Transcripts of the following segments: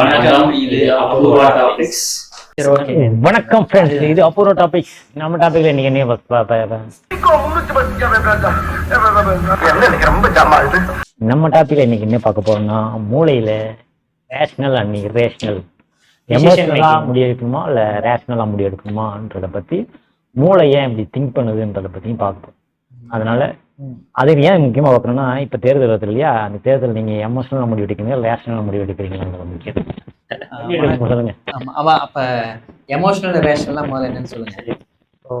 வணக்கம். இது அபூர்வா டாபிக்ஸ் வணக்கம் ஃப்ரெண்ட்ஸ் இது அபூர்வ டாபிக்ஸ் நம்ம டாபிக்ல இன்னைக்கு என்ன நம்ம டாபிக்ல இன்னைக்கு என்ன பார்க்க போறோம்னா மூளையில ரேஷனல் அண்ட் இரேஷனல் எமோஷனலா முடிவு எடுக்கணுமா இல்ல ரேஷனலா முடிவு எடுக்கணுமான்றத பத்தி மூளை ஏன் இப்படி திங்க் பண்ணுதுன்றத பத்தியும் பார்ப்போம் அதனால அது ஏன் முக்கியமா பார்க்கணும்னா இப்ப தேர்தல் வருது இல்லையா? அந்த தேர்தல் நீங்க எமோஷனலா முடிவு எடுக்கிறீங்க ரேஷனலா முடிவு எடுக்கிறீங்களான்றது முக்கியம் சொல்லுங்க. ஆமா. அவ அப்ப எமோஷனல் ரேஷனல்லாம் முதல்ல என்னன்னு சொல்லுங்க. ஸோ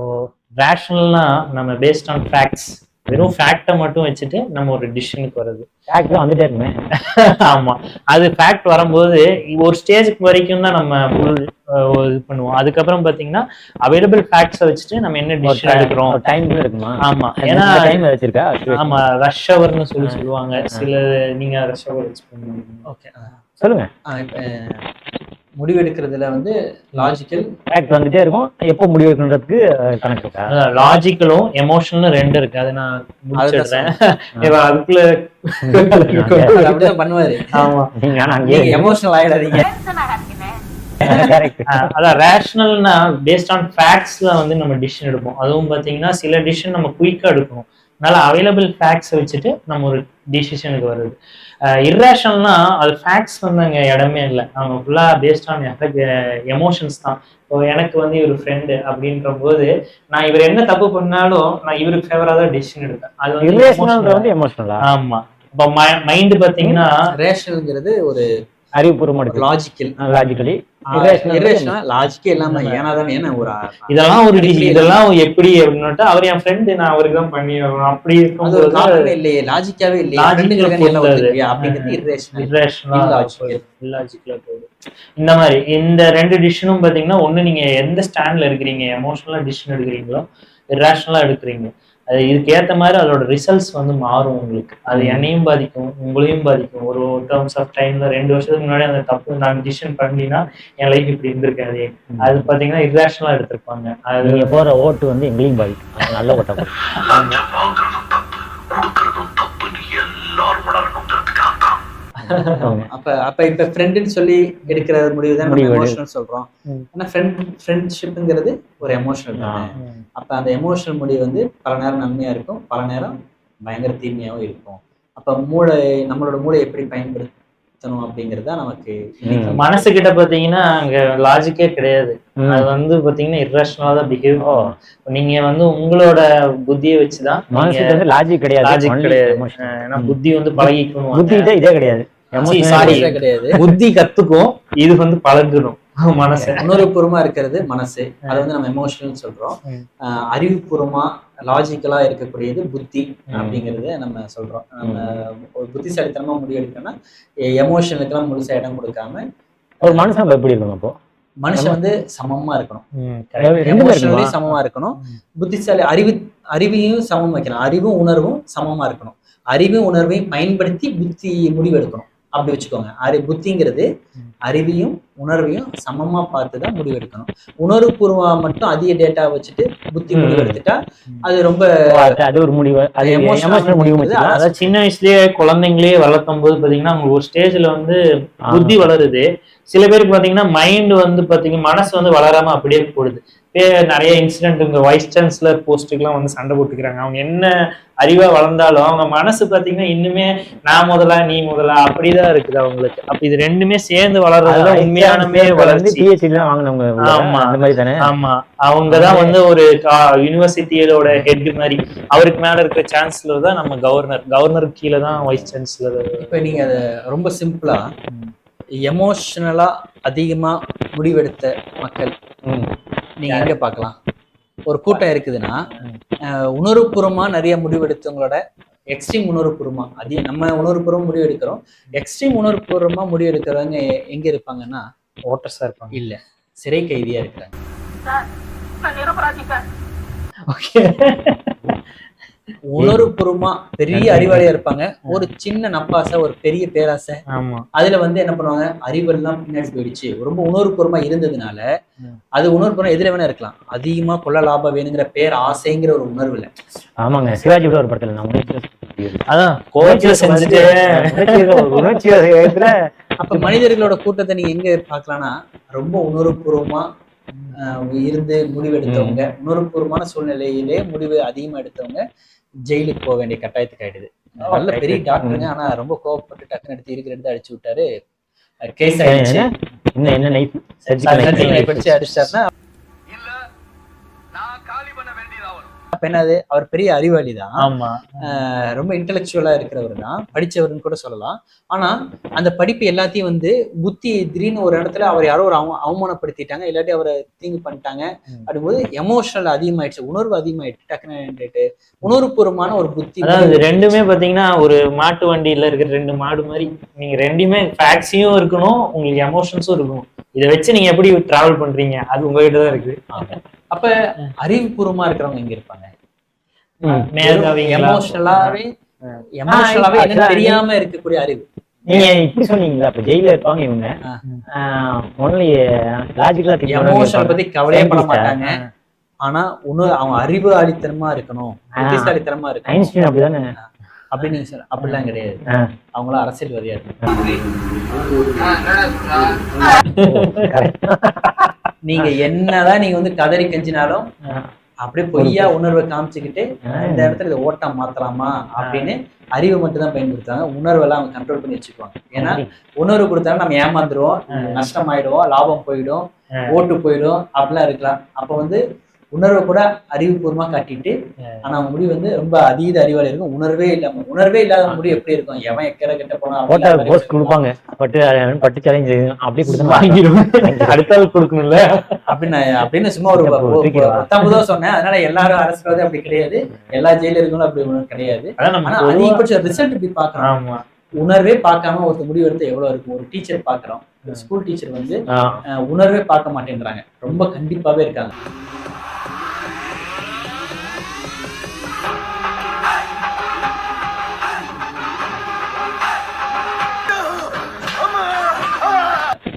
ரேஷனல்னா நம்ம பேஸ்ட் ஆன் ஃபேக்ட்ஸ் வெறும் ஃபேக்டை மட்டும் வச்சுட்டு நம்ம ஒரு டிசிஷனுக்கு வருது ஃபேக்ட் வந்துட்டே இருக்குமே. ஆமா. அது ஃபேக்ட் வரும்போது ஒரு ஸ்டேஜுக்கு வரைக்கும் தான் நம்ம இது பண்ணுவோம். அதுக்கப்புறம் பாத்தீங்கன்னா அவைலபிள் ஃபேக்ட்ஸை வச்சுட்டு நம்ம என்ன டிசிஷன் எடுக்கிறோம். டைம் இருக்குமா? ஆமா. ஏன்னா டைம் வச்சிருக்கா? ஆமா ரஷ் ஹவர்னு சொல்லி சொல்லுவாங்க. சில நீங்க ரஷ் ஹவர் ஓகே சொல்லுங்க. முடிவெடுக்கிறதுல வந்து லாஜிக்கல் ஃபேக்ட் வந்துட்டே இருக்கும். எப்போ முடிவு எடுக்கணுன்றதுக்கு அஹ், கணக்கு இருக்கா? லாஜிக்கலும் எமோஷனலும் ரெண்டு இருக்கு. அதை நான் முடிச்சிடுறேன் அதுக்குள்ள அப்படிதான் பண்ணுவாரு. ஆமா. நீங்க ஆனா நீங்க எமோஷனல் ஆயிடாதீங்க. அதான் ரேஷனல்னா பேஸ்ட் ஆன் ஃபேக்ட்ஸ்ல வந்து நம்ம டிசிஷன் எடுப்போம். அதுவும் பாத்தீங்கன்னா சில டிசிஷன் நம்ம குயிக்கா எடுக்கணும். அதனால அவைலபிள் ஃபேக்ட்ஸ் வச்சுட்டு நம்ம ஒரு டிசிஷனுக்கு வருது. இர்ரேஷனல்னா அது ஃபேக்ட்ஸ் வந்து அங்கே இடமே இல்லை. அவங்க ஃபுல்லா பேஸ்ட் ஆன் எமோஷன்ஸ் தான். இப்போ எனக்கு வந்து இவர் ஃப்ரெண்டு அப்படின்ற போது நான் இவர் என்ன தப்பு பண்ணாலும் நான் இவருக்கு ஃபேவரா தான் டிசிஷன் எடுப்பேன். அது வந்து எமோஷனலா ஆமா. இப்போ மைண்ட் பாத்தீங்கன்னா ரேஷனல்ங்கிறது ஒரு அறிவுபூர்வமா எடுக்கலாம் லாஜிக்கல் லாஜிக்கலி லாஜிக்கே இல்லாம ஏன்னா தான் ஏன்னா ஒரு இதெல்லாம் ஒரு இதெல்லாம் எப்படி அப்படின்னுட்டு அவர் என் ஃப்ரெண்டு நான் அவருக்கு தான் பண்ணி. அப்படி காரணமே இல்லையே. லாஜிக்காவே இல்லையே. இந்த மாதிரி இந்த ரெண்டு டிசிஷனும் பாத்தீங்கன்னா ஒண்ணு நீங்க எந்த ஸ்டாண்ட்ல இருக்கிறீங்க எமோஷனலா டிசிஷன் எடுக்கிறீங்களோ இர்ரேஷனலா எடுக்கிறீங்க. அது இதுக்கு ஏத்த மாதிரி அதோட ரிசல்ட்ஸ் வந்து மாறும் உங்களுக்கு. அது என்னையும் பாதிக்கும் உங்களையும் பாதிக்கும். ஒரு டேர்ம்ஸ் ஆஃப் டைம்ல ரெண்டு வருஷத்துக்கு முன்னாடி அந்த தப்பு நான் டிசிஷன் பண்ணினா என் லைஃப் இப்படி இருந்திருக்காது. அது பாத்தீங்கன்னா இர்ரேஷனலா எடுத்திருப்பாங்க. அது போற ஓட்டு வந்து எங்களையும் பாதிக்கும். நல்ல ஓட்டா அப்ப அப்ப இப்ப ஃப்ரெண்டுன்னு சொல்லி எடுக்கிற முடிவு தான் நம்ம. எமோஷனல் சொல்றோம். ஆனா ஃப்ரெண்ட் ஃப்ரெண்ட்ஷிப்ங்கிறது ஒரு எமோஷனல் தானே. அப்ப அந்த எமோஷனல் முடிவு வந்து பல நேரம் நன்மையா இருக்கும் பல நேரம் பயங்கர தீமையாவும் இருக்கும். அப்ப மூளை நம்மளோட மூளை எப்படி பயன்படுத்தணும் அப்படிங்கறது நமக்கு மனசு கிட்ட பாத்தீங்கன்னா அங்க லாஜிக்கே கிடையாது. அது வந்து பாத்தீங்கன்னா irrational-ஆ தான் பிஹேவ் நீங்க வந்து உங்களோட புத்தியை வச்சுதான் லாஜிக் கிடையாது லாஜிக் கிடையாது. புத்தி வந்து பழகிக்கணும். புத்தி இதே கிடையாது. புத்தி கத்துக்கும் இது வந்து பழகணும். மனசு. உணர்வுபூர்வமா இருக்கிறது மனசு. அதை வந்து நம்ம எமோஷனல் சொல்றோம். அறிவுபூர்வமா லாஜிக்கலா இருக்கக்கூடியது புத்தி அப்படிங்கறத நம்ம சொல்றோம். நம்ம ஒரு புத்திசாலித்தனமா முடிவெடுக்கணும்னா எமோஷனுக்கெல்லாம் முழுசா இடம் கொடுக்காம ஒரு மனுஷன் எப்படி இருக்கணும் அப்போ? மனுஷன் வந்து சமமா இருக்கணும். எமோஷனலி? சமமா இருக்கணும். புத்திசாலி அறிவு அறிவையும் சமம் வைக்கணும். அறிவும் உணர்வும் சமமா இருக்கணும். அறிவும் உணர்வையும் பயன்படுத்தி புத்தி முடிவெடுக்கணும். அப்படி வச்சுக்கோங்க. அறி புத்திங்கிறது அறிவையும் உணர்வையும் சமமா பார்த்து தான் முடிவெடுக்கணும் உணர்வுபூர்வமா மட்டும் அதிக டேட்டா வச்சுட்டு புத்தி. முடிவெடுத்துட்டா அது ரொம்ப அது- ஒரு முடிவு. அது எமோஷனல் முடிவு முடிவு. அதாவது சின்ன வயசுலயே குழந்தைங்களே வளர்க்கும் போது பாத்தீங்கன்னா ஒரு ஸ்டேஜ்ல வந்து புத்தி வளருது. சில பேருக்கு பாத்தீங்கன்னா மைண்ட் வந்து பாத்தீங்கன்னா மனசு வந்து வளராம அப்படியே போடுது. நிறைய இன்சிடென்ட் இங்க வைஸ் சான்சலர் போஸ்ட்டுக்கெல்லாம் வந்து சண்டை போட்டுக்கிறாங்க. அவங்க என்ன அறிவா வளர்ந்தாலும் அவங்க மனசு பாத்தீங்கன்னா இன்னுமே நான் முதலா நீ முதலா அப்படிதான் இருக்குது அவங்களுக்கு. அப்ப இது ரெண்டுமே சேர்ந்து வளர்றதுல உண்மையானமே PhD எல்லாம் வாங்கினவங்க ஆமா. அந்த மாதிரி தானே? ஆமா. அவங்கதான் வந்து ஒரு யூனிவர்சிட்டியோட ஹெட் மாதிரி. அவருக்கு மேல இருக்கிற சான்சலர் தான் நம்ம கவர்னர் கவர்னருக்கு கீழே தான் வைஸ் சான்சலர் இப்ப நீங்க அதை ரொம்ப சிம்பிளா எமோஷனலா அதிகமா முடிவெடுத்த மக்கள். நீங்க எங்க பார்க்கலாம்? ஒரு கூட்டம் இருக்குதுன்னா உணர்வுபூர்வமா நிறைய முடிவெடுத்தவங்களோட எக்ஸ்ட்ரீம் உணர்வுபூர்வமா அதிக நம்ம உணர்வுபூர்வம் முடிவெடுக்கிறோம். எக்ஸ்ட்ரீம் உணர்வுபூர்வமா முடிவெடுக்கிறவங்க எ- எங்க இருப்பாங்கன்னா ஓட்டர்ஸா இருப்பாங்க. இல்ல சிறை கைதியா இருக்கிறாங்க. ஓகே உணர்வுபூர்வமா பெரிய அறிவாளியா இருப்பாங்க. ஒரு சின்ன நப்பாசை ஒரு பெரிய பேராசை. அதுல வந்து என்ன பண்ணுவாங்க? அறிவெல்லாம் பின்னாடி போயிடுச்சு. ரொம்ப உணர்வுபூர்வமா இருந்ததுனால. அது உணர்வுபூர்வம் எதுல வேணா இருக்கலாம். அதிகமா கொள்ள லாபம் வேணுங்கிற பேர் ஆசைங்கிற ஒரு உணர்வு இல்ல. ஆமாங்க. சிவாஜி கூட ஒரு படத்துல நான் அதான் செஞ்சுட்டு. அப்ப மனிதர்களோட கூட்டத்தை நீங்க எங்க பார்க்கலாம்னா ரொம்ப உணர்வுபூர்வமா இருந்து முடிவு எடுத்தவங்க உணர்வுபூர்வமான சூழ்நிலையிலே முடிவு அதிகமா எடுத்தவங்க ஜெயிலுக்கு போக வேண்டிய கட்டாயத்துக்கு ஆயிடுது. நல்ல பெரிய டாக்டருங்க ஆனா ரொம்ப கோவப்பட்டு டக்குன்னு எடுத்து இருக்கிற எடுத்து அடிச்சு விட்டாரு. கேஸ் ஆயிடுச்சு. என்ன என்ன நைஃப் சர்ஜிக்கல் சர்ஜிக்கல் knife அடிச்சு அடிச்சிட்டாருன்னா அப்ப என்னது? அவர் பெரிய அறிவாளி தான் ஆமா ரொம்ப இன்டெலெக்சுவலா இருக்கிறவர் தான் படிச்சவர்னு கூட சொல்லலாம். ஆனா அந்த படிப்பு எல்லாத்தையும் வந்து புத்தி திடீர்னு ஒரு இடத்துல அவர் யாரோ ஒரு அவ- அவமானப்படுத்திட்டாங்க. இல்லாட்டி அவரை தீங்கு பண்ணிட்டாங்க. அப்படிங்கும்போது எமோஷனல் அதிகமாயிடுச்சு. உணர்வு அதிகமாயிடுச்சு. டக்குன்னு உணர்வுபூர்வமான ஒரு புத்தி அதாவது ரெண்டுமே பாத்தீங்கன்னா ஒரு மாட்டு வண்டியில இருக்கிற ரெண்டு மாடு மாதிரி. நீங்க ரெண்டுமே ஃபேக்ட்ஸியும் இருக்கணும். உங்களுக்கு எமோஷன்ஸும் இருக்கணும். இதை வச்சு நீங்க எப்படி டிராவல் பண்றீங்க? அது உங்ககிட்ட தான் இருக்கு அப்ப அறிவுபூர்வமா இருக்கிறவங்க இங்க இருப்பாங்க? எமோஷனலாவே தெரியாம இருக்கக்கூடிய அறிவு. நீங்க இப்படி சொன்னீங்களா? அப்ப ஜெயில இருப்பாங்க இவங்க. ஒன்லி லாஜிக்கலா எமோஷன் பத்தி கவலையே பட மாட்டாங்க. ஆனா உணர்வு அவங்க அறிவு ஆளித்தனமா இருக்கணும் புத்திசாலித்தனமா இருக்கணும். ஐன்ஸ்டீன் அப்படிதானே? அப்படின்னு சொல்ல அப்படிலாம் கிடையாது. அவங்களும் அரசியல்வாதியா இருக்காங்க நீங்க என்னதான் நீங்க வந்து கதறி கெஞ்சினாலும் அப்படியே பொய்யா உணர்வை காமிச்சுக்கிட்டு இந்த இடத்துல இதை ஓட்டா மாத்தலாமா அப்படின்னு அறிவை மட்டும் தான் பயன்படுத்துவாங்க. உணர்வெல்லாம் அவங்க கண்ட்ரோல் பண்ணி வச்சுக்குவாங்க. ஏன்னா உணர்வு கொடுத்தாலும் நம்ம ஏமாந்துருவோம் நஷ்டமாயிடுவோம் லாபம் போயிடும் ஓட்டு போயிடும் அப்படிலாம் இருக்கலாம். அப்ப வந்து உணர்வை கூட அறிவுபூர்வமா காட்டிட்டு ஆனா அவங்க முடிவு வந்து ரொம்ப அதீத அறிவாளி இருக்கும். உணர்வே இல்லாம உணர்வே இல்லாத முடிவு எப்படி இருக்கும்? எவன் எக்கரை கிட்ட போனா போட்டா போஸ்ட் கொடுப்பாங்க. பட்டு பட்டு சேலஞ்ச் அப்படி கொடுத்தா வாங்கிடுவோம். அடுத்த ஆள் கொடுக்கணும்ல. அப்படின்னு அப்படின்னு சும்மா ஒரு தூக்கிடுவா. பத்தொன்பதோ சொன்னேன். அதனால எல்லாரும் அரசியல்வாதி அப்படி கிடையாது. எல்லா ஜெயில இருக்கணும் அப்படி ஒண்ணும் கிடையாது. அதான் நம்ம ஆனா பொதுவா- அதிகபட்ச ரிசல்ட் இப்படி ஆமா. உணர்வே பார்க்காம ஒருத்தர் முடிவு எடுத்து எவ்வளவு இருக்கும்? ஒரு டீச்சர் பாக்குறோம் ஸ்கூல் டீச்சர் வந்து உணர்வே பார்க்க மாட்டேன்றாங்க. ரொம்ப கண்டிப்பாவே இருக்காங்க.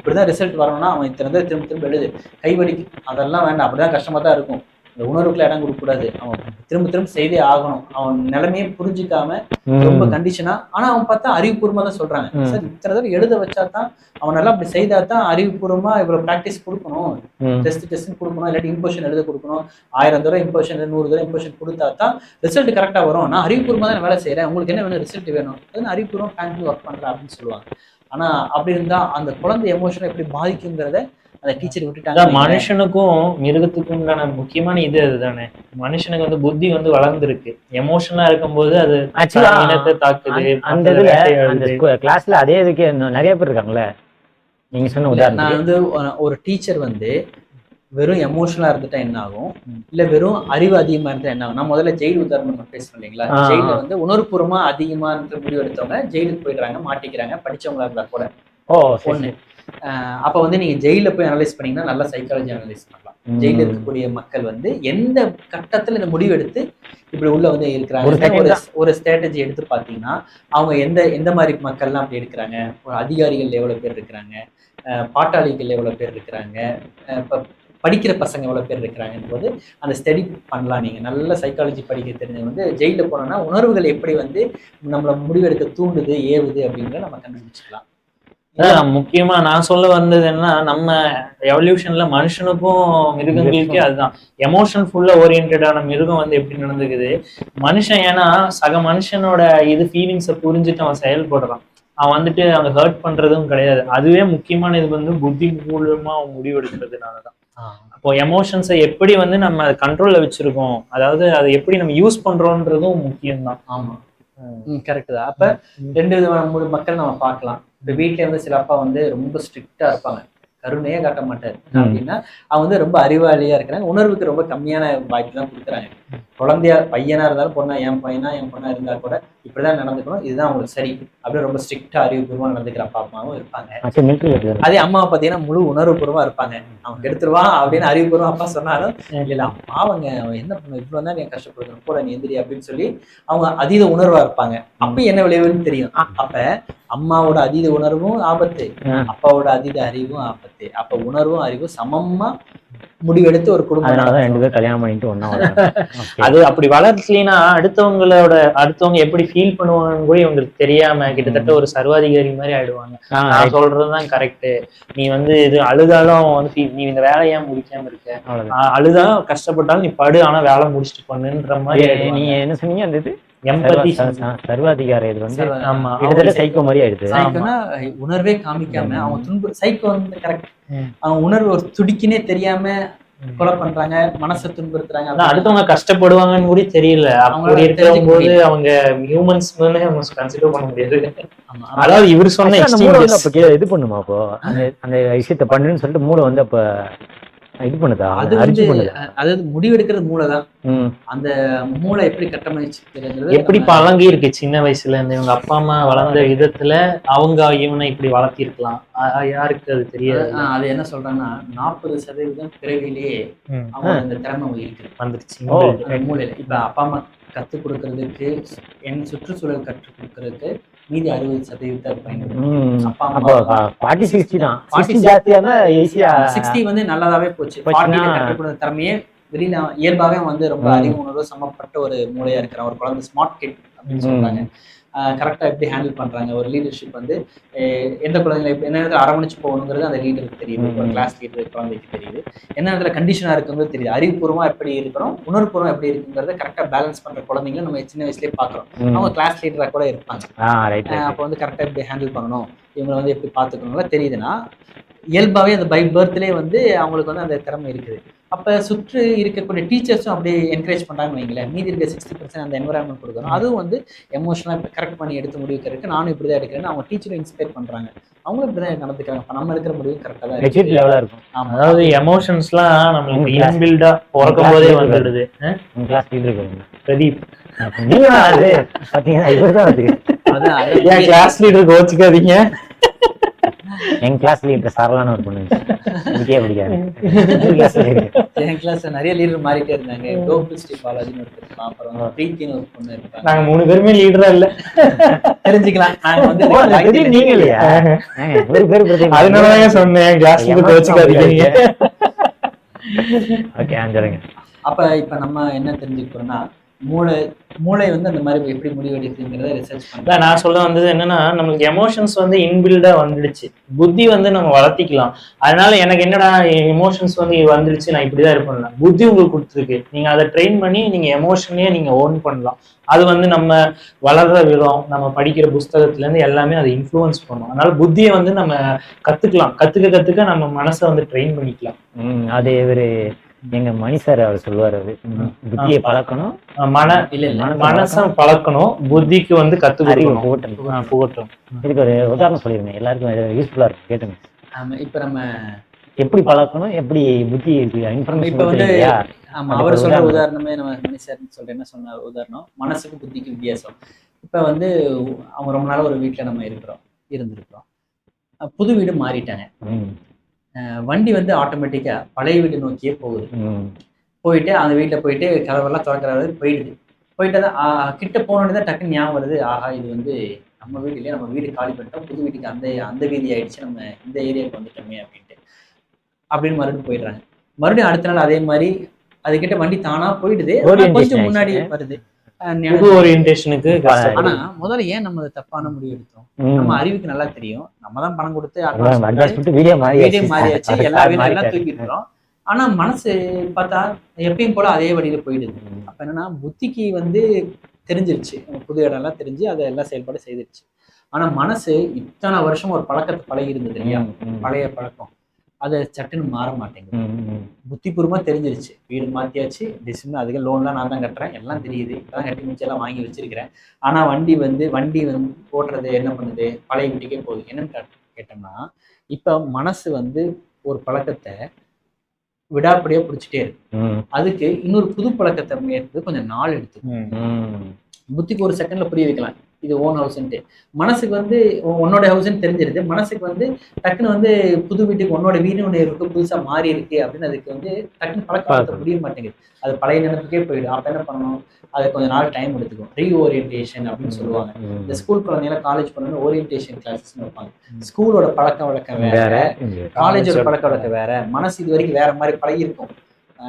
இப்படிதான் ரிசல்ட் வரணும்னா அவன் இத்தனை திரும்ப திரும்ப எழுது. கைவடிக்கு அதெல்லாம் வேண்டாம். அப்படிதான் கஷ்டமா தான் இருக்கும். இந்த உணர்வுக்குள்ள இடம் கொடுக்க கூடாது அவன் திரும்ப திரும்ப செய்தே ஆகணும். அவன் நிலைமையே புரிஞ்சுக்காம ரொம்ப கண்டிஷனா ஆனா அவன் பார்த்தா அறிவுபூர்வமா தான் சொல்றாங்க. சார் இத்தனை தடவை எழுத வச்சா தான் அவன் நல்லா அப்படி செய்தா தான் அறிவுபூர்வமா இவ்வளவு பிராக்டிஸ் கொடுக்கணும். டெஸ்ட் டெஸ்ட் கொடுக்கணும். இல்லாட்டி இம்போஷன் எழுத கொடுக்கணும். ஆயிரம் தடவை இம்போஷன் நூறு தடவை இம்போஷன் கொடுத்தா தான் ரிசல்ட் கரெக்டா வரும். நான் அறிவுபூர்வமா தான் வேலை செய்றேன். உங்களுக்கு என்ன வேணும்? ரிசல்ட் வேணும். அது அறிவுபூர்வம் பேங்க்ல ஒர்க் பண்றேன் அப்படின்னு சொல்லுவாங்க. ஆனா அப்படி இருந்தா அந்த குழந்தை எமோஷனை எப்படி பாதிக்குங்கிறத அந்த டீச்சர் விட்டுட்டாங்க மனுஷனுக்கும் மிருகத்துக்கும் உண்டான முக்கியமான இது அதுதானே. மனுஷனுக்கு வந்து புத்தி வந்து வளர்ந்துருக்கு. எமோஷனலா இருக்கும்போது அது இனத்தை தாக்குது அந்த இதுல. அந்த கிளாஸ்ல அதே இதுக்கு நிறைய பேர் இருக்காங்கல்ல? நீங்க சொன்ன நான் உதாரணத்துக்கு. வந்து ஒரு- டீச்சர் வந்து வெறும் எமோஷனலா இருந்துட்டா என்ன ஆகும்? இல்ல வெறும் அறிவு அதிகமா இருந்தா என்ன ஆகும்? நான் முதல்ல ஜெயில் உதாரணம் பேசுறேன் இல்லைங்களா. ஜெயில வந்து உணர்வுபூர்வமா அதிகமா இருந்து முடிவு எடுத்தவங்க ஜெயிலுக்கு போயிடுறாங்க மாட்டிக்கிறாங்க படிச்சவங்களா இருந்தா கூட. ஒண்ணு. அப்ப வந்து நீங்க ஜெயில போய் அனலைஸ் பண்ணீங்கன்னா நல்லா சைக்காலஜி அனலைஸ் பண்ணலாம். ம். ஜெயில இருக்கக்கூடிய மக்கள் வந்து எந்த கட்டத்துல இந்த முடிவு எடுத்து இப்படி உள்ள வந்து இருக்கிறாங்க? ஒரு. ஒரு ஸ்ட்ராட்டஜி எடுத்து பாத்தீங்கன்னா அவங்க எந்த எந்த மாதிரி மக்கள்லாம் அப்படி எடுக்கிறாங்க ஒரு அதிகாரிகள் எவ்வளவு பேர் இருக்கிறாங்க? அஹ் பாட்டாளிகள் எவ்வளவு பேர் இருக்கிறாங்க? இப்ப படிக்கிற பசங்க எவ்வளவு பேர் இருக்கிறாங்கன்னு போது அந்த ஸ்டடி பண்ணலாம் நீங்க. நல்ல சைக்காலஜி படிக்க தெரிஞ்சவங்க வந்து ஜெயில போனோம்னா உணர்வுகள் எப்படி வந்து நம்மள முடிவெடுக்க தூண்டுது ஏவுது அப்படிங்கிறத நம்ம கண்டுபிடிச்சிக்கலாம். முக்கியமா நான் சொல்ல வந்தது என்ன நம்ம எவல்யூஷன்ல மனுஷனுக்கும் மிருகங்களுக்கே அதுதான். எமோஷன் ஃபுல்லா ஓரியன்டான மிருகம் வந்து எப்படி நடந்துக்குது? மனுஷன் ஏன்னா சக மனுஷனோட இது ஃபீலிங்ஸை புரிஞ்சுட்டு அவன் செயல்படுறான். அவன் வந்துட்டு அவங்க ஹர்ட் பண்றதும் கிடையாது. அதுவே முக்கியமான இது வந்து புத்தி மூலமா அவன் முடிவெடுக்கிறதுனாலதான். அப்போ எமோஷன்ஸை எப்படி வந்து நம்ம கண்ட்ரோல்ல வச்சிருக்கோம்? அதாவது அதை எப்படி நம்ம யூஸ் பண்றோன்றதும் முக்கியம்தான். ஆமா. கரெக்ட் தான். அப்ப ரெண்டு விதமான மூணு மக்கள் நம்ம பார்க்கலாம். இப்ப வீட்ல வந்து சில அப்பா வந்து ரொம்ப ஸ்ட்ரிக்டா இருப்பாங்க. கருணையே காட்ட மாட்டாரு. அப்படின்னா அவங்க வந்து ரொம்ப அறிவாளியா இருக்கிறாங்க உணர்வுக்கு ரொம்ப கம்மியான வாய்ப்பு தான் கொடுக்குறாங்க. குழந்தையா பையனா இருந்தாலும் பொண்ணா என் பையனா என் பொண்ணா இருந்தா கூட இப்படிதான் நடந்துக்கணும். இதுதான் அவங்களுக்கு சரி. அப்படின்னு ரொம்ப ஸ்ட்ரிக்டா அறிவுபூர்வமா நடந்துக்கிற அப்பா அம்மாவும் இருப்பாங்க. அதே அம்மா பாத்தீங்கன்னா முழு உணர்வுபூர்வமா இருப்பாங்க. அவன் கெடுத்துருவான் அப்படின்னு அறிவுபூர்வம் அப்பா சொன்னாலும் இல்ல இல்ல பாவங்க அவன் என்ன பண்ண இவ்வளவு தான் நீ கஷ்டப்படுத்தணும் கூட நீ எந்திரி அப்படின்னு சொல்லி அவங்க அதீத உணர்வா இருப்பாங்க. அப்ப என்ன விளைவுன்னு தெரியும். அப்ப அம்மாவோட அதீத உணர்வும் ஆபத்து. அப்பாவோட அதீத அறிவும் ஆபத்து. அப்ப உணர்வும் அறிவும் சமமா முடிவெடுத்து ஒரு குடும்பம் அதனாலதான் ரெண்டு பேரும் கல்யாணம் பண்ணிட்டு Okay. அது அப்படி வளர்த்தலைன்னா அடுத்தவங்களோட அடுத்தவங்க எப்படி ஃபீல் பண்ணுவாங்கன்னு கூட இவங்களுக்கு தெரியாம கிட்டத்தட்ட ஒரு சர்வாதிகாரி மாதிரி ஆயிடுவாங்க. நான் சொல்றதுதான் கரெக்ட் நீ வந்து இது அழுதாலும் வந்து நீ இந்த வேலையை முடிக்காம இருக்க? அழுதாலும் கஷ்டப்பட்டாலும் நீ படு ஆனா வேலை முடிச்சுட்டு பண்ணுன்ற மாதிரி நீங்க என்ன சொன்னீங்க அந்த இது? எம்பத்தி சர்வ- ச- சர்வாதிகார இது வந்து சர்வ- ஆமா கிட்டத்தட்ட சைக்கோ மாதிரி ஆயிடுது. சைக்கோனா உணர்வே காமிக்காம அவன் துன்பு சைக்கோ வந்து கரெக்ட். அவன் உணர்வு ஒரு துடிக்கினே தெரியாம. கொலை பண்றாங்க மனசை துன்புறுத்துறாங்க. அடுத்தவங்க கஷ்டப்படுவாங்கன்னு கூட தெரியல. அப்படி இருக்கிற தெரிஞ்சுக்க போது அவங்க ஹியூமன்ஸ் அவங்க கன்சிடர் பண்ண முடியாது. அதாவது இவர் சொன்ன இது பண்ணுமா அப்போ? அந்த அந்த விஷயத்த பண்ணுன்னு சொல்லிட்டு மூளை வந்து அப்ப இது பண்ணுதா? அது வந்து அதாவது முடிவெடுக்கிறது மூளை தான். அந்த மூளை எப்படி கட்டமைச்சுக்கிறது எப்படி பழங்கி இருக்கு சின்ன வயசுல இருந்து இவங்க அப்பா அம்மா வளர்ந்த விதத்துல அவங்க இவனை இப்படி வளர்த்திருக்கலாம் யாருக்கு அது தெரியாது? ஆஹ், அது என்ன சொல்றாங்கன்னா நாற்பது சதவீதம் பிறவிலேயே. அவங்க அந்த திறமை இருக்கு வந்துருச்சு. மூளையில. இப்ப அப்பா அம்மா கத்துக் கொடுக்கறதுக்கு என் சுற்றுச்சூழல் கற்றுக் கொடுக்கறதுக்கு மீதி அறுபது சதவீதத்தை பயன்படுத்தும். ஃபார்ட்டி சிக்ஸ்டி தான். 40, சிக்ஸ்டி ஜாஸ்தியா இருந்தா ஈஸியா சிக்ஸ்டி வந்து நல்லதாவே போச்சு. கொடுத்த திறமையே வெளியில அவன் இயல்பாவே வந்து ரொம்ப. அறிவு உணர்வு சமப்பட்ட ஒரு மூளையா இருக்கிற ஒரு குழந்தை ஸ்மார்ட் கிட் அப்படின்னு. சொல்றாங்க. கரெக்டா எப்படி ஹேண்டில் பண்றாங்க? ஒரு லீடர்ஷிப் வந்து எந்த குழந்தைங்களை எப்படி- என்ன நேரத்துல அரவணைச்சு போகணுங்கிறது அந்த லீடருக்கு தெரியுது. ஒரு. கிளாஸ் லீடர் குழந்தைக்கு தெரியுது. என்ன நேரத்துல கண்டிஷனா இருக்குங்கிறது தெரியுது. அறிவுபூர்வமா எப்படி இருக்கிறோம் உணர்வுபூர்வம் எப்படி இருக்குங்கிறத கரெக்டா பேலன்ஸ் பண்ற குழந்தைங்களை நம்ம சின்ன வயசுலயே பாக்குறோம் அவங்க கிளாஸ் லீடரா கூட இருப்பாங்க. அப்போ வந்து கரெக்டாக எப்படி ஹேண்டில் பண்ணணும் இவங்களை வந்து எப்படி பார்த்துக்கணும்லாம் தெரியுதுன்னா இயல்பாகவே அந்த பை பர்த்லேயே வந்து அவங்களுக்கு வந்து அந்த திறமை இருக்குது. அப்போ சுற்று இருக்கக்கூடிய டீச்சர்ஸும் அப்படியே என்கரேஜ் பண்ணுறாங்கன்னு வைங்களேன். மீதி இருக்க சிக்ஸ்டி பர்சன்ட் அந்த என்வரான்மெண்ட் கொடுக்கணும். அதுவும் வந்து எமோஷனலாக கரெக்ட் பண்ணி எடுத்து முடிவுக்கிறதுக்கு நானும் இப்படி தான் எடுக்கிறேன்னு அவங்க டீச்சரும் இன்ஸ்பயர் பண்ணுறாங்க அவங்களும் இப்படி தான் நடந்துக்கிறாங்க. அப்போ நம்ம எடுக்கிற முடிவு கரெக்டாக தான் மெச்சூரிட்டி இருக்கு லெவலா இருக்கும். ஆமாம் அதாவது எமோஷன்ஸ்லாம் நம்மளுக்கு உங்க class- இன்பில்டா பிறக்கும் போதே வந்துடுது. Class leader Pradeep. நீங்க தான் அது. பாத்தீங்கன்னா இவர் தான் அது கிளாஸ் லீடர் கோச்சுக்காதீங்க? என் கிளாஸ் லீடர் சரளான ஒரு பொண்ணு இதுக்கே பிடிக்காது. என் கிளாஸ்ல நிறைய லீடர் மாறிட்டே இருந்தாங்க. கோகுல் ஸ்ரீ பாலாஜின்னு ஒருத்தர் அப்புறம் வந்து பிரீத்தின்னு ஒரு பொண்ணு இருப்பாங்க. நாங்க மூணு பேருமே லீடரா இல்ல. தெரிஞ்சுக்கலாம். நாங்க வந்து நீங்க இல்லையா? இவரு பேரு அதனாலதான் சொன்னேன்? கிளாஸ் லீடர் கோச்சுக்காதீங்க ஓகே சொல்லுங்க அப்ப இப்ப நம்ம என்ன தெரிஞ்சுக்க போறோம்னா மூளை மூளை வந்து அந்த மாதிரி எப்படி முடிவெடுக்குங்கிறத ரிசர்ச் இல்ல பண்ணலாம். நான் சொல்ல வந்தது என்னன்னா நம்மளுக்கு எமோஷன்ஸ் வந்து இன்பில்டா வந்துடுச்சு. புத்தி வந்து நம்ம வளர்த்திக்கலாம். அதனால எனக்கு என்னடா எமோஷன்ஸ் வந்து வந்துடுச்சு நான் இப்படிதான் இருப்பேன்ல. புத்தி உங்களுக்கு கொடுத்துருக்கு. நீங்க அதை ட்ரெயின் பண்ணி நீங்க எமோஷனையே நீங்க ஓன் பண்ணலாம். அது வந்து நம்ம வளர்ற விதம் நம்ம படிக்கிற புஸ்தகத்துல இருந்து எல்லாமே அதை இன்ஃப்ளூயன்ஸ் பண்ணும். அதனால புத்தியை வந்து நம்ம கத்துக்கலாம். கத்துக்க கத்துக்க நம்ம மனசை வந்து ட்ரெயின் பண்ணிக்கலாம். ம், அது இவரு எங்க மணி சார் அவர் சொல்லுவாரு அது புத்தியை பழக்கணும். மன இல்ல இல்ல. மனசை மனசை பழக்கணும் புத்திக்கு வந்து கத்து புகட்டணும். புகட்டும் இதுக்கு ஒரு உதாரணம் சொல்லிருந்தேன். எல்லாருக்கும் யூஸ்ஃபுல்லா இருக்கும் கேட்டுங்க. ஆமா, இப்ப நம்ம எப்படி பழக்கணும் எப்படி புத்தி இப்ப இன்ஃபர்மேஷன் வந்து ஆமா அவர் சொல்ற உதாரணம். நம்ம மனுஷர்னு சொல்ற என்ன சொன்ன உதாரணம்? மனசுக்கு புத்திக்கு வித்தியாசம். இப்ப வந்து அவங்க ரொம்ப நாள் ஒரு வீட்டுல நம்ம இருக்கிறோம் இருந்திருக்கிறோம். புது வீடு மாறிட்டாங்க. வண்டி வந்து ஆட்டோமேட்டிக்கா பழைய வீடு நோக்கியே போகுது. போயிட்டு அந்த வீட்டில் போயிட்டு கதவெல்லாம் திறக்கிறாரு போயிடுது. போயிட்டு தான் கிட்ட போனோடனே தான் டக்குன்னு ஞாபகம் வருது. ஆஹா இது வந்து நம்ம வீடு இல்லையா? நம்ம வீடு காலி பண்ணிட்டோம். புது வீட்டுக்கு அந்த அந்த வீதி ஆயிடுச்சு. நம்ம இந்த ஏரியாவுக்கு வந்துட்டோமே அப்படின்ட்டு. அப்படின்னு மறுபடியும் போயிடுறாங்க. மறுபடியும் அடுத்த நாள் அதே மாதிரி அதுக்கிட்ட வண்டி தானா போயிடுது. கொஞ்சம் முன்னாடி. வருது. புது ஓரியன்டேஷனுக்கு ஆனா முதல்ல ஏன் நம்ம தப்பான முடிவு எடுத்தோம். நம்ம அறிவுக்கு நல்லா தெரியும். நம்ம தான் பணம் கொடுத்து வீடியோ மாறி வீடே மாறியாச்சு. எல்லா எல்லாம் இருக்கிறோம். ஆனா மனசு பார்த்தா எப்பயும் போல அதே வழியில போயிடுது. அப்ப என்னன்னா புத்திக்கு வந்து தெரிஞ்சிருச்சு. புது இடம்லாம் தெரிஞ்சு அதை எல்லாம் செயல்பாடு செய்திருச்சு. ஆனா மனசு இத்தனை வருஷம் ஒரு பழக்கத்தை பழகி இருந்தது இல்லையா பழைய பழக்கம். அதை சட்டுன்னு மாற மாட்டேங்குது. புத்திபூர்வமா தெரிஞ்சிருச்சு. வீடு மாத்தியாச்சு டிசிஷன் அதிக லோன்லாம் நான் தான் கட்டுறேன். எல்லாம் தெரியுது. இப்பதான் கட்டி முடிச்சு எல்லாம் வாங்கி வச்சிருக்கிறேன். ஆனா வண்டி வந்து வண்டி வந்து ஓட்டுறது என்ன பண்ணுது? பழைய வீட்டுக்கே போகுது. என்னன்னு கேட்- கேட்டோம்னா இப்ப மனசு வந்து ஒரு பழக்கத்தை விடாப்படியா பிடிச்சிட்டே இருக்கு. அதுக்கு இன்னொரு புது பழக்கத்தை மேற்கிறது கொஞ்சம் நாள் எடுத்து புத்திக்கு ஒரு செகண்ட்ல புரிய வைக்கலாம். இது ஓன் ஹவுஸ்ன்ட்டு மனசுக்கு வந்து உன்னோட ஹவுஸ்ன்னு தெரிஞ்சிருது. மனசுக்கு வந்து டக்குன்னு வந்து புது வீட்டுக்கு உன்னோட வீடு ஒன்று இருக்கு புதுசா மாறி இருக்கு அப்படின்னு அதுக்கு வந்து டக்குன்னு பழக்கப்படுத்த முடிய மாட்டேங்குது. அது பழைய நினைப்புக்கே போயிடும். அப்ப என்ன பண்ணணும்? அது கொஞ்ச நாள் டைம் எடுத்துக்கும். ரீஓரியன்டேஷன் அப்படின்னு சொல்லுவாங்க. இந்த ஸ்கூல் குழந்தைங்கள காலேஜ் பண்ணணும் ஓரியன்டேஷன் கிளாஸஸ் வைப்பாங்க. ஸ்கூலோட பழக்க வழக்கம் வேற. வேற. காலேஜோட பழக்க வழக்கம் வேற. மனசு இது வரைக்கும் வேற மாதிரி பழகி இருக்கும்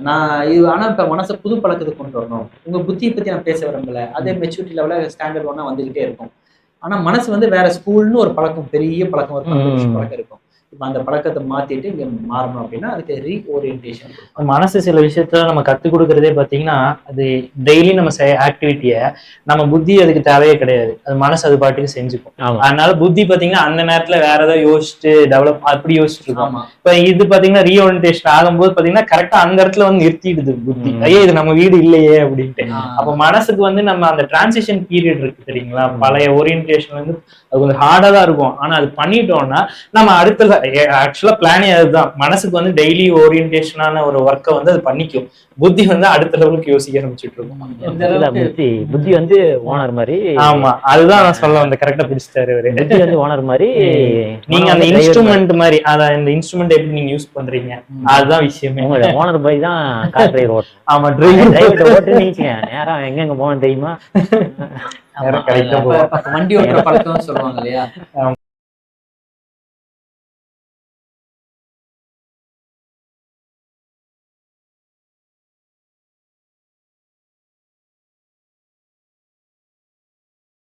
நான் இது ஆனா இப்ப மனசை புது பழக்கத்துக்கு கொண்டு வரணும். உங்க புத்தியை பத்தி நான் பேச விரும்பல. அதே மெச்சூரிட்டி லெவல ஸ்டாண்டர்ட் ஒன்னா வந்துகிட்டே இருக்கும். ஆனா மனசு வந்து வேற ஸ்கூல்னு ஒரு பழக்கம் பெரிய பழக்கம் ஒரு. பழக்கம் இருக்கும். இப்ப அந்த பழக்கத்தை மாத்திட்டு இங்க மாறணும் அப்படின்னா அதுக்கு ரீஓரியன்டேஷன் மனசு சில விஷயத்துல நம்ம கத்துக் கொடுக்கறதே பாத்தீங்கன்னா அது டெய்லி நம்ம செய்ய ஆக்டிவிட்டிய நம்ம புத்தி அதுக்கு தேவையே கிடையாது. அது மனசு அது பாட்டுக்கு செஞ்சுக்கும். அதனால புத்தி பாத்தீங்கன்னா அந்த நேரத்துல வேற ஏதாவது யோசிச்சுட்டு டெவலப் அப்படி யோசிச்சுட்டு இருக்கோம். இப்ப இது பாத்தீங்கன்னா ரீஓரியன்டேஷன் ஆகும்போது பாத்தீங்கன்னா கரெக்டா அந்த இடத்துல வந்து நிறுத்திடுது புத்தி. ஐயோ இது நம்ம வீடு இல்லையே அப்படின்ட்டு. அப்ப மனசுக்கு வந்து நம்ம அந்த டிரான்சிஷன் பீரியட் இருக்கு தெரியுங்களா. பழைய ஓரியன்டேஷன் வந்து அது கொஞ்சம் ஹார்டா தான் இருக்கும். ஆனா அது பண்ணிட்டோம்னா நம்ம அடுத்த ஆக்சுவலா பிளானே அதுதான். மனசுக்கு வந்து டெய்லி ஓரியன்டேஷனான ஒரு ஒர்க்கை வந்து அது பண்ணிக்கும். புத்தி வந்து அடுத்த லெவலுக்கு யோசிக்க ஆரம்பிச்சுட்டு இருக்கும். புத்தி புத்தி வந்து ஓனர் மாதிரி ஆமா. அதுதான் நான் சொல்ல வந்த கரெக்டா பிடிச்சிட்டாரு அவரு புத்தி வந்து ஓனர் மாதிரி நீங்க அந்த. இன்ஸ்ட்ருமெண்ட் மாதிரி. அத இந்த இன்ஸ்ட்ருமெண்ட் எப்படி நீங்க யூஸ் பண்றீங்க. அதுதான் விஷயமே. உங்களோட ஓனர் போய் தான் கார் டிரைவர் ஓட்டணும் ஆமா டிரைவர் டிரைவர் ஓட்டுனீங்க நேரா எங்கெங்க போகணும் தெரியுமா? வண்டி ஓட்டுற பழக்கம்னு சொல்லுவாங்க இல்லையா?